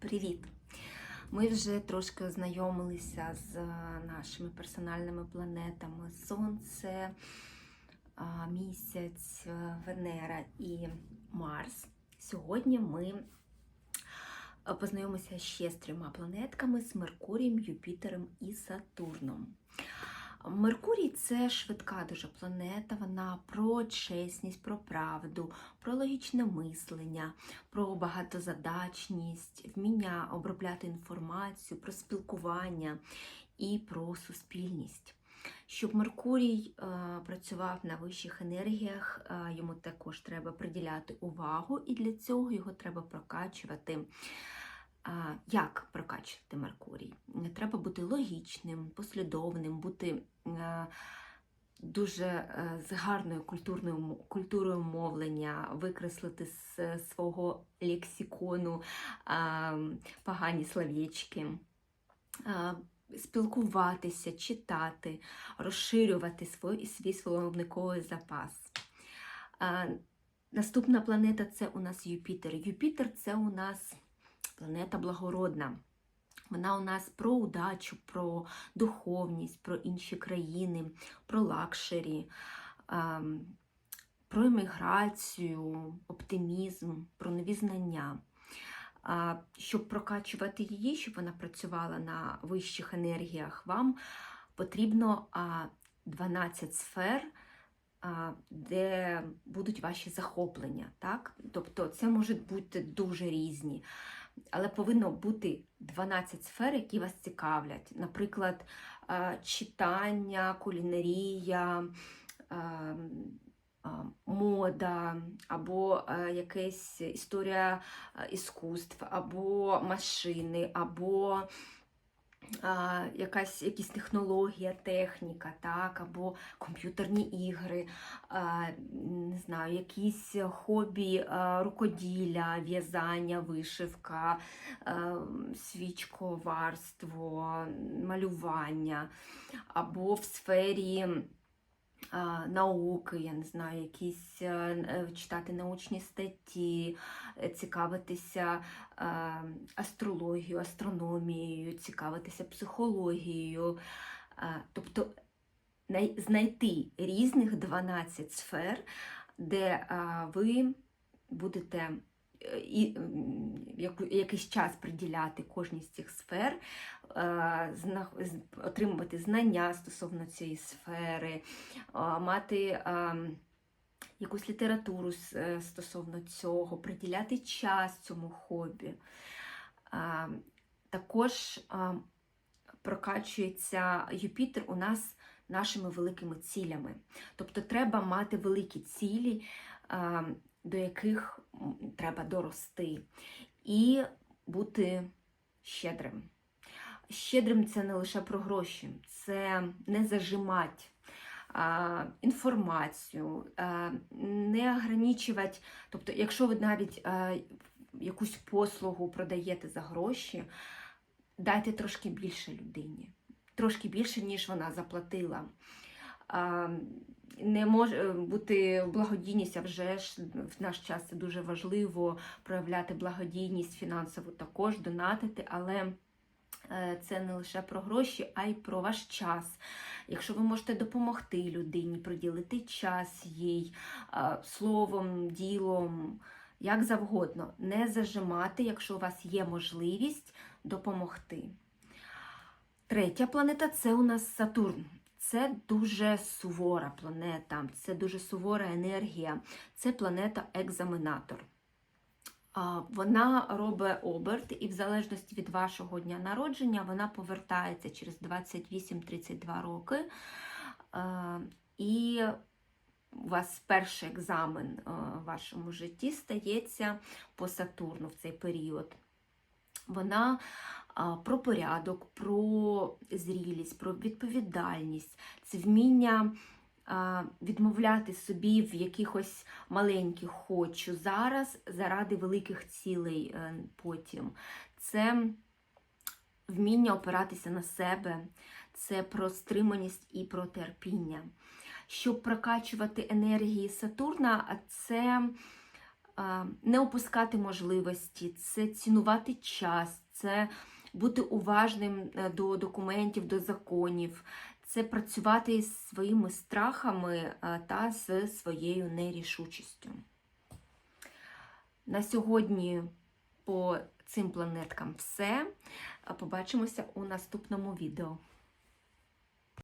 Привіт! Ми вже трошки ознайомилися з е, нашими персональними планетами Сонце, місяць, е, Венера і Марс. Сьогодні ми е, познайомимося ще з трьома планетками з Меркурієм, Юпітером і Сатурном. Меркурій це швидка дуже планета, вона про чесність, про правду, про логічне мислення, про багатозадачність, вміння обробляти інформацію, про спілкування і про суспільність. Щоб Меркурій е, працював на вищих енергіях, е, йому також треба приділяти увагу, і для цього його треба прокачувати. Як прокачувати Меркурій? Треба бути логічним, послідовним, бути е, дуже е, з гарною культурною культурою мовлення, викреслити з свого лексикону погані словечки, а, спілкуватися, читати, розширювати свій, свій словниковий запас. Наступна планета це у нас Юпітер. Юпітер це у нас планета благородна. Вона у нас про удачу, про духовність, про інші країни, про лакшері, ем, про еміграцію, оптимізм, про нові знання. Щоб прокачувати її, щоб вона працювала на вищих енергіях, вам потрібно а, 12 сфер, де будуть ваші захоплення. Так? Тобто це можуть бути дуже різні але повинно бути 12 сфер, які вас цікавлять. Наприклад, е, читання, кулінарія, е, е, мода, або якась історія іскусств, або машини, або якась, якісь технологія, техніка, так, або комп'ютерні ігри, не знаю, якісь хобі рукоділля, в'язання, вишивка, свічковарство, малювання, або в сфері. Науки, я не знаю, якісь е, е, читати научні статті, е, цікавитися астрологією, астрономією, цікавитися психологією. Тобто знайти різних 12 сфер, де ви будете і, якийсь час приділяти кожній з цих сфер, е, отримувати знання стосовно цієї сфери, е, мати. е, якусь літературу стосовно цього, приділяти час цьому хобі. Також прокачується Юпітер у нас нашими великими цілями. Тобто треба мати великі цілі, а, до яких треба дорости, і бути щедрим. Щедрим це не лише про гроші, це не зажимать а, інформацію, а, не ограничувати. Тобто, якщо ви навіть а, якусь послугу продаєте за гроші, дайте трошки більше людині, трошки більше, ніж вона заплатила. Не може бути благодійність, а вже ж в наш час це дуже важливо проявляти благодійність фінансову також, донатити, але е, це не лише про гроші, а й про ваш час. Якщо ви можете допомогти людині, приділити час їй словом, ділом, як завгодно, не зажимати, якщо у вас є можливість допомогти. Третя планета це у нас Сатурн. Це дуже сувора планета, це дуже сувора енергія, це планета-екзаменатор. Вона робить оберт, і в залежності від вашого дня народження вона повертається через 28-32 роки. І у вас перший екзамен в вашому житті стається по Сатурну в цей період. Вона про порядок, про зрілість, про відповідальність, це вміння відмовляти собі в якихось маленьких хочу зараз заради великих цілей е, потім. Це вміння опиратися на себе, це про стриманість і про терпіння. Щоб прокачувати енергії Сатурна, це не опускати можливості, це цінувати час, це бути уважним е, до документів, до законів, це працювати із своїми страхами та з своєю нерішучістю. На сьогодні по цим планеткам все. Побачимося у наступному відео.